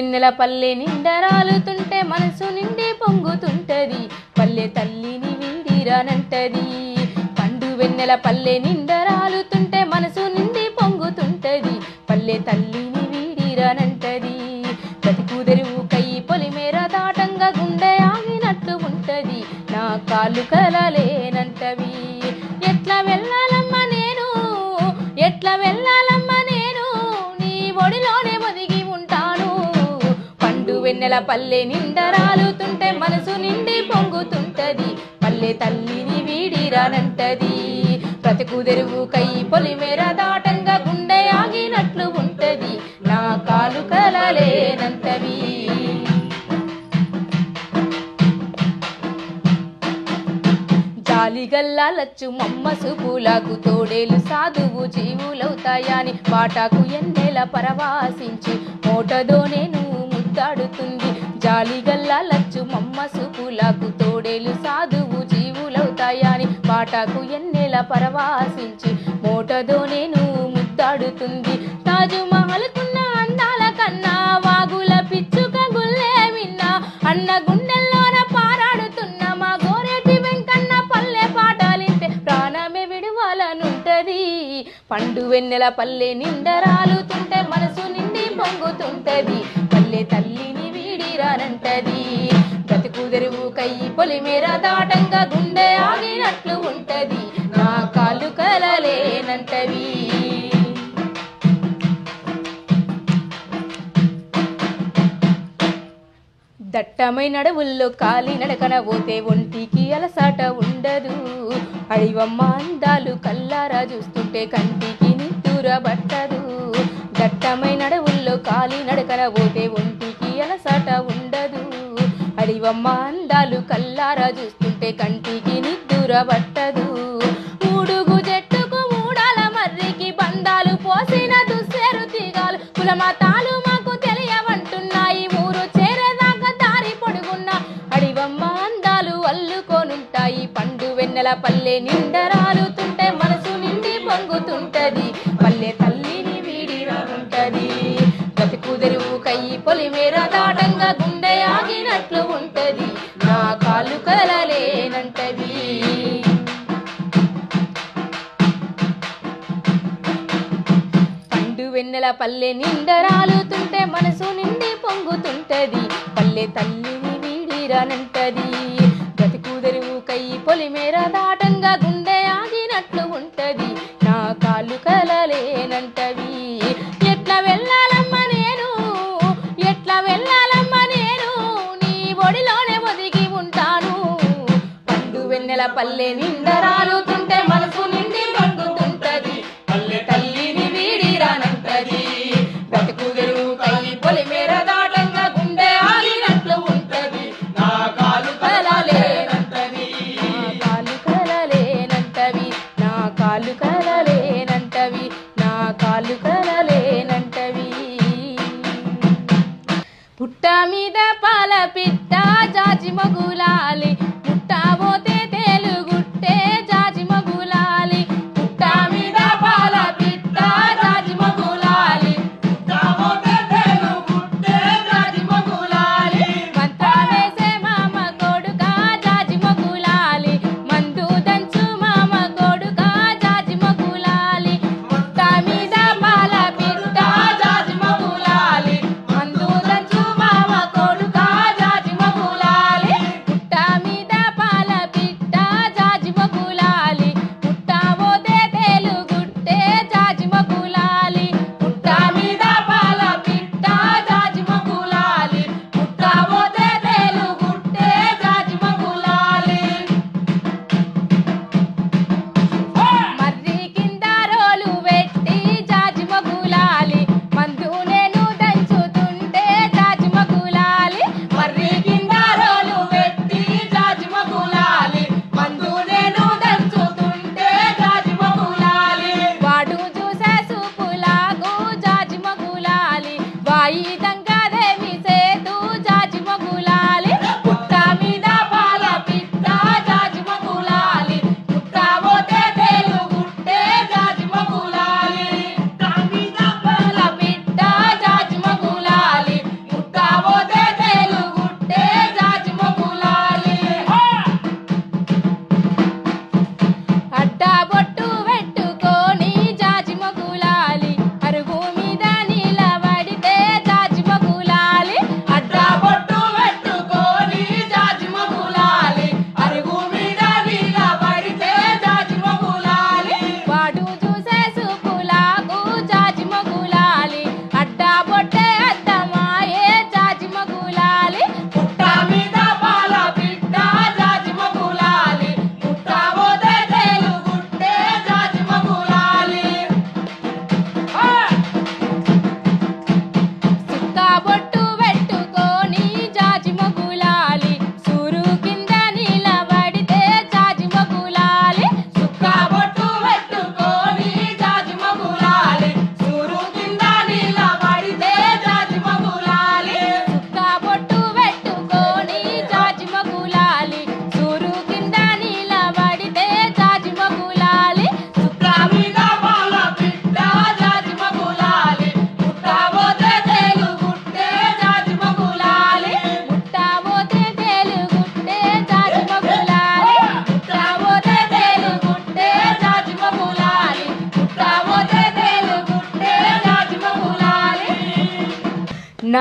వెన్నెల పల్లె నిండరాలుతుంటే మనసు నిండి పొంగుతుంటది. పల్లె తల్లిని వీడిరానంటది పండు వెన్నెల పల్లె నిండరాలుతుంటే మనసు నిండి పొంగుతుంటది. పల్లె తల్లిని వీడిరానంటది ప్రతి కూదరువు కై పొలిమేర దాటంగా గుండె ఆగినట్టు ఉంటది. నా కాళ్ళు కలలేనంటవి. వెన్నెల పల్లె నిండరాలుతుంటే మనసు నిండి పొంగుతుంటది. పల్లె తల్లిని వీడిరానంటది ప్రతి కుదెరువు కై పొలిమేర దాటంగా గుండె ఆగినట్లు ఉంటది. నా కాలు కలలేనంతవి జాలిగల్లా లచ్చు మమ్మ తోడేలు సాధువు జీవులవుతాయని పాటకు ఎన్నెల పరవాసించి. మోటదో నేను ముద్దాడుతుంది జాలిగల్లా లచ్చు మమ్మ సుపులకు తోడేలు సాధువు జీవులవుతాయని పాటకు ఎన్నెల పరవాసించి మోటదో నేను ముద్దాడుతుంది. తాజుమహల్కున్న అందాల కన్నా వాగుల పిచ్చుక గుల్లే విన్నా. అన్న గుండెల్లోన పారాడుతున్న మా గోరేటి వెంకన్న పల్లె పాటలింటే ప్రాణమే విడువాలనుంటది. పండు వెన్నెల పల్లె నిండరాలుతుంటే మనసు నిండి పొంగుతుంటది. తల్లిని వీడిరానంటది. బ్రతుకు తెరువు కై పొలిమేర దాటంగా గుండె ఆగినట్లు ఉంటది. నా కాళ్ళు కలలేనంటవి. దట్టమైన అడవుల్లో కాలి నడకన పోతే ఒంటికి అలసాట ఉండదు. అడివమ్మ అందాలు కల్లారా చూస్తుంటే కంటికి నిద్దుర పట్టదు. దట్టమైన అడవుల్లో కాలి నడకన పోతే ఒంటికి అలసట ఉండదు. అడివమ్మ అందాలు కల్లారా చూస్తుంటే కంటికి నిద్దుర పట్టదు. మూడుగు చెట్టుకు మూడాల మర్రికి బంధాలు పోసిన దుస్సేరు తీగాలు కులమతాలు మాకు తెలియవంటున్నాయి. ఊరు చేరేదాకా దారి పొడుగున్న అడివమ్మ అందాలు అల్లుకోనుంటాయి. పండు వెన్నెల పల్లె నిండరా గుండె ఆగినట్లు ఉంటది. నా కాలు కలలేనంటది. పండు వెన్నెల పల్లె నిండరాలుతుంటే మనసు నిండి పొంగుతుంటది. పల్లె తల్లిని వీడిరానంటది. బ్రతుకు తెరువు కై పొలిమేర దాటంగా గుండె ఆగినట్లు ఉంటది. నా కాళ్ళు కల పల్లె నిండరాలుతుంటే మనసు నిండి మండుతుంటది. పల్లె తల్లిని వీడిరానంతది బతుకు తెరువు కై పొలి మేర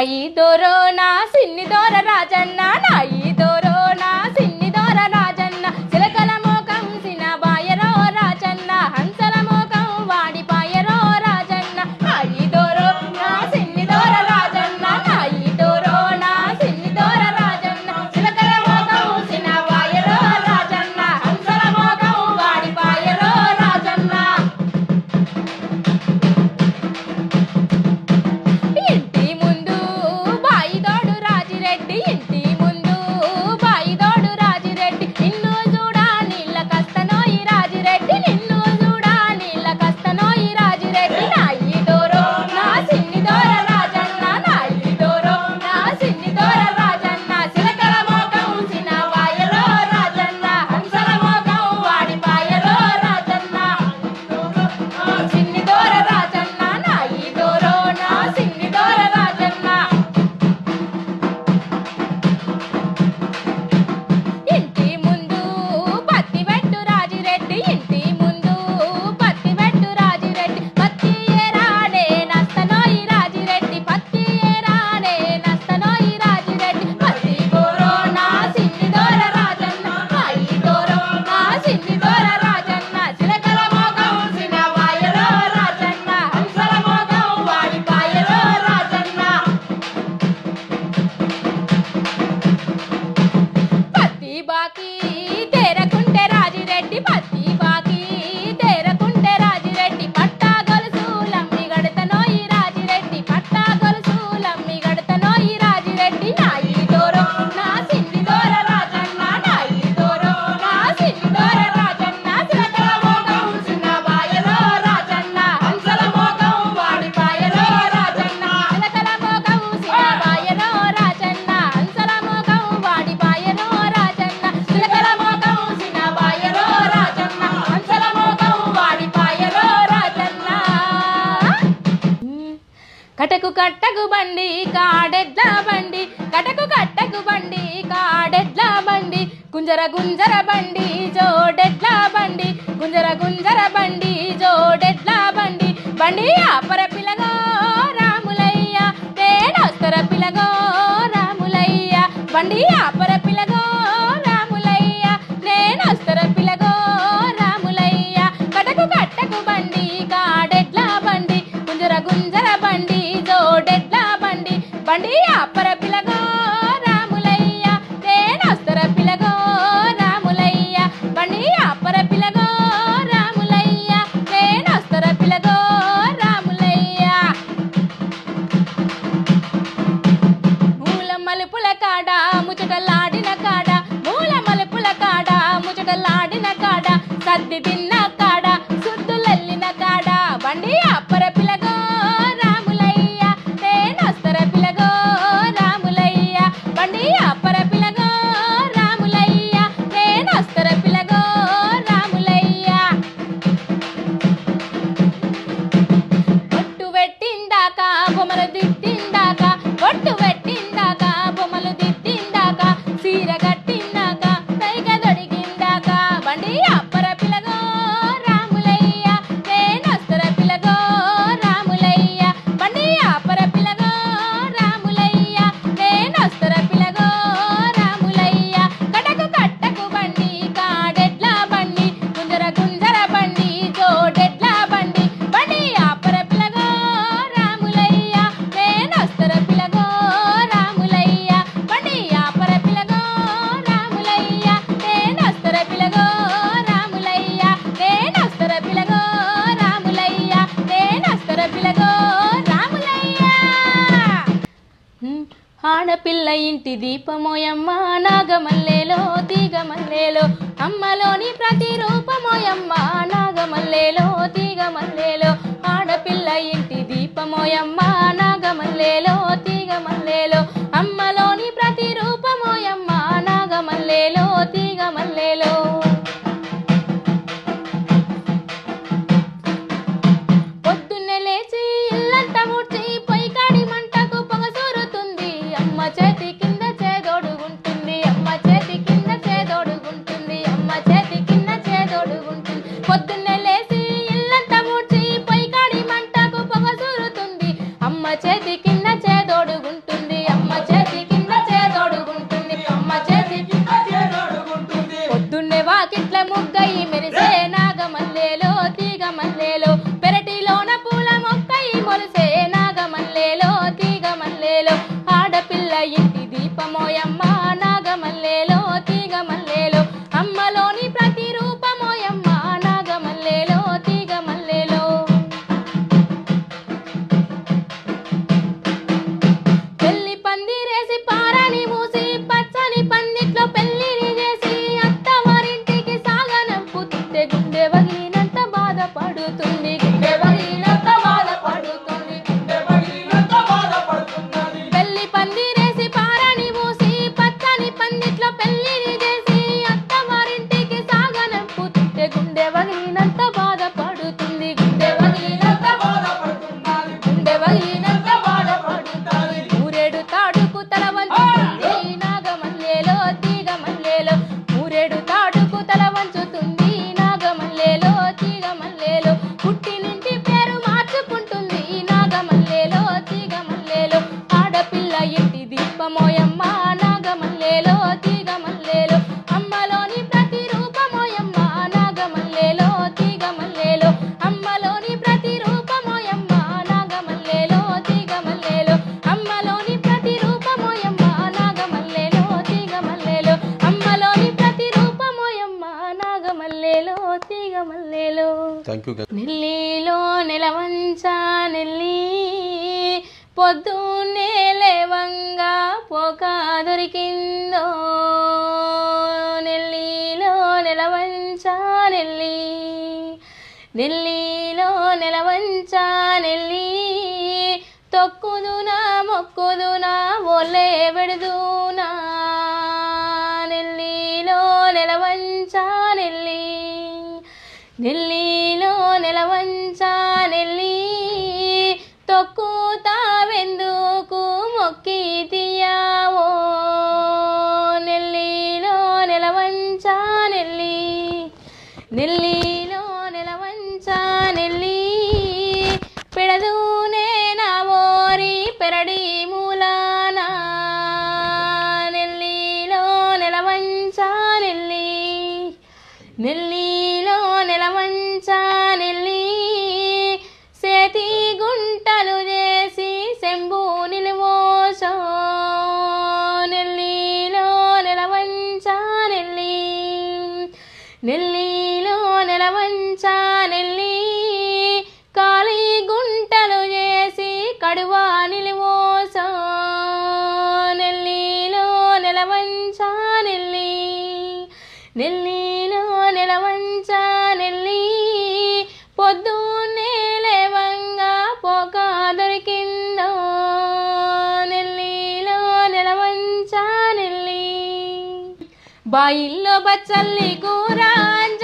ಆಯಿದೊರೋ కట్టకు బండి కాడెడ్ల బండి. కటకు కట్టకు బండి కాడెడ్ల బండి. గుంజర గుంజర బండి జోడెడ్ల బండి. గుంజర గుంజర బండి జోడెడ్ల బండి. బండి అపర పిలగో రాములయ్య తేడొస్తర పిలగో రాములయ్య. బండి అపర ఆడపిల్ల ఇంటి దీపమోయమ్మ నాగమల్లేలో తీగమల్లేలో అమ్మలోని ప్రతి రూపమోయమ్మ నాగమల్లేలో తీగమల్లేలో ఆడపిల్ల ఇంటి దీపమోయమ్మ నాగమల్లేలో తీగమల్లేలో నెల్లి. నెల్లిలో నెలవంచా నెల్లి. తొక్కుదునా మొక్కుదునా ఒలే పెడుదునా నెల్లిలో నెలవంచా నెల్లి. నెల్లిలో నెలవంచా నెల్లి. తొక్కుతా நில் बाईल बचलले गोरांची.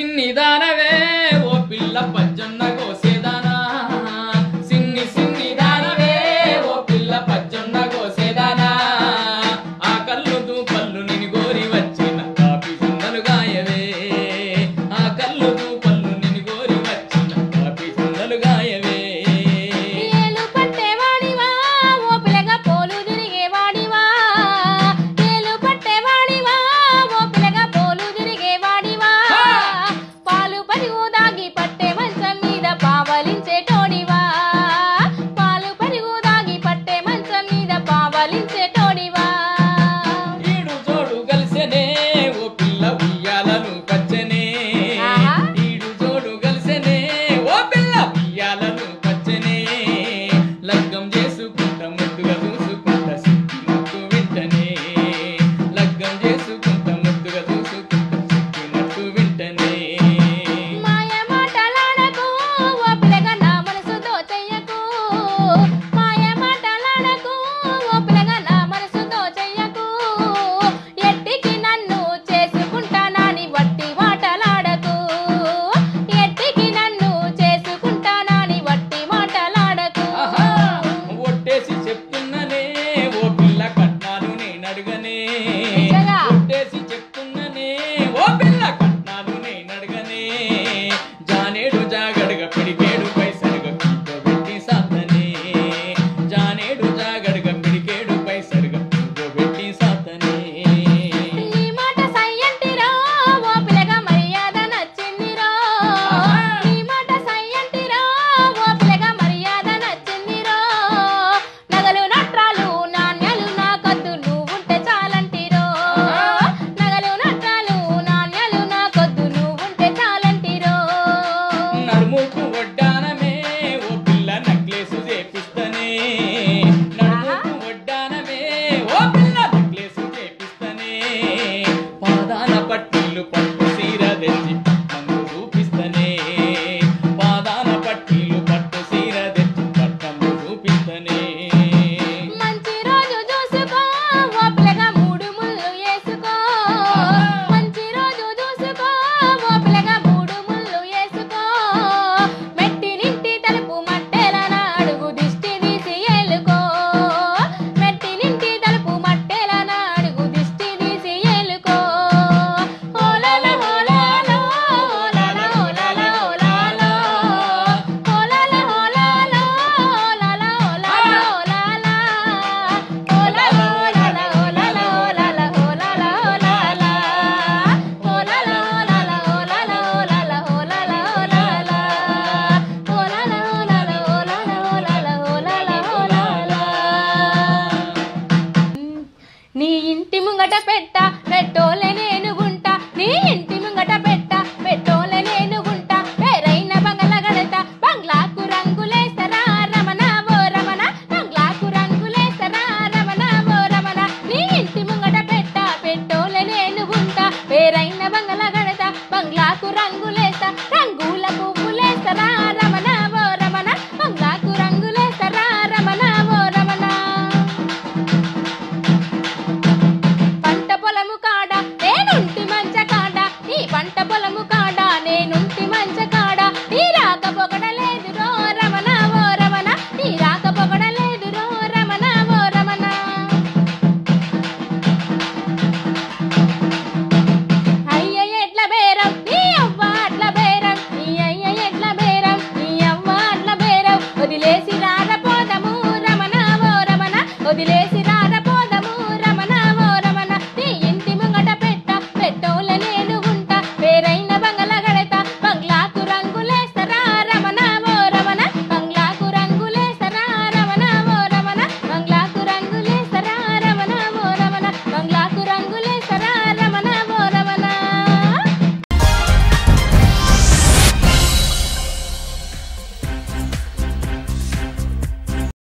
சின்னிதான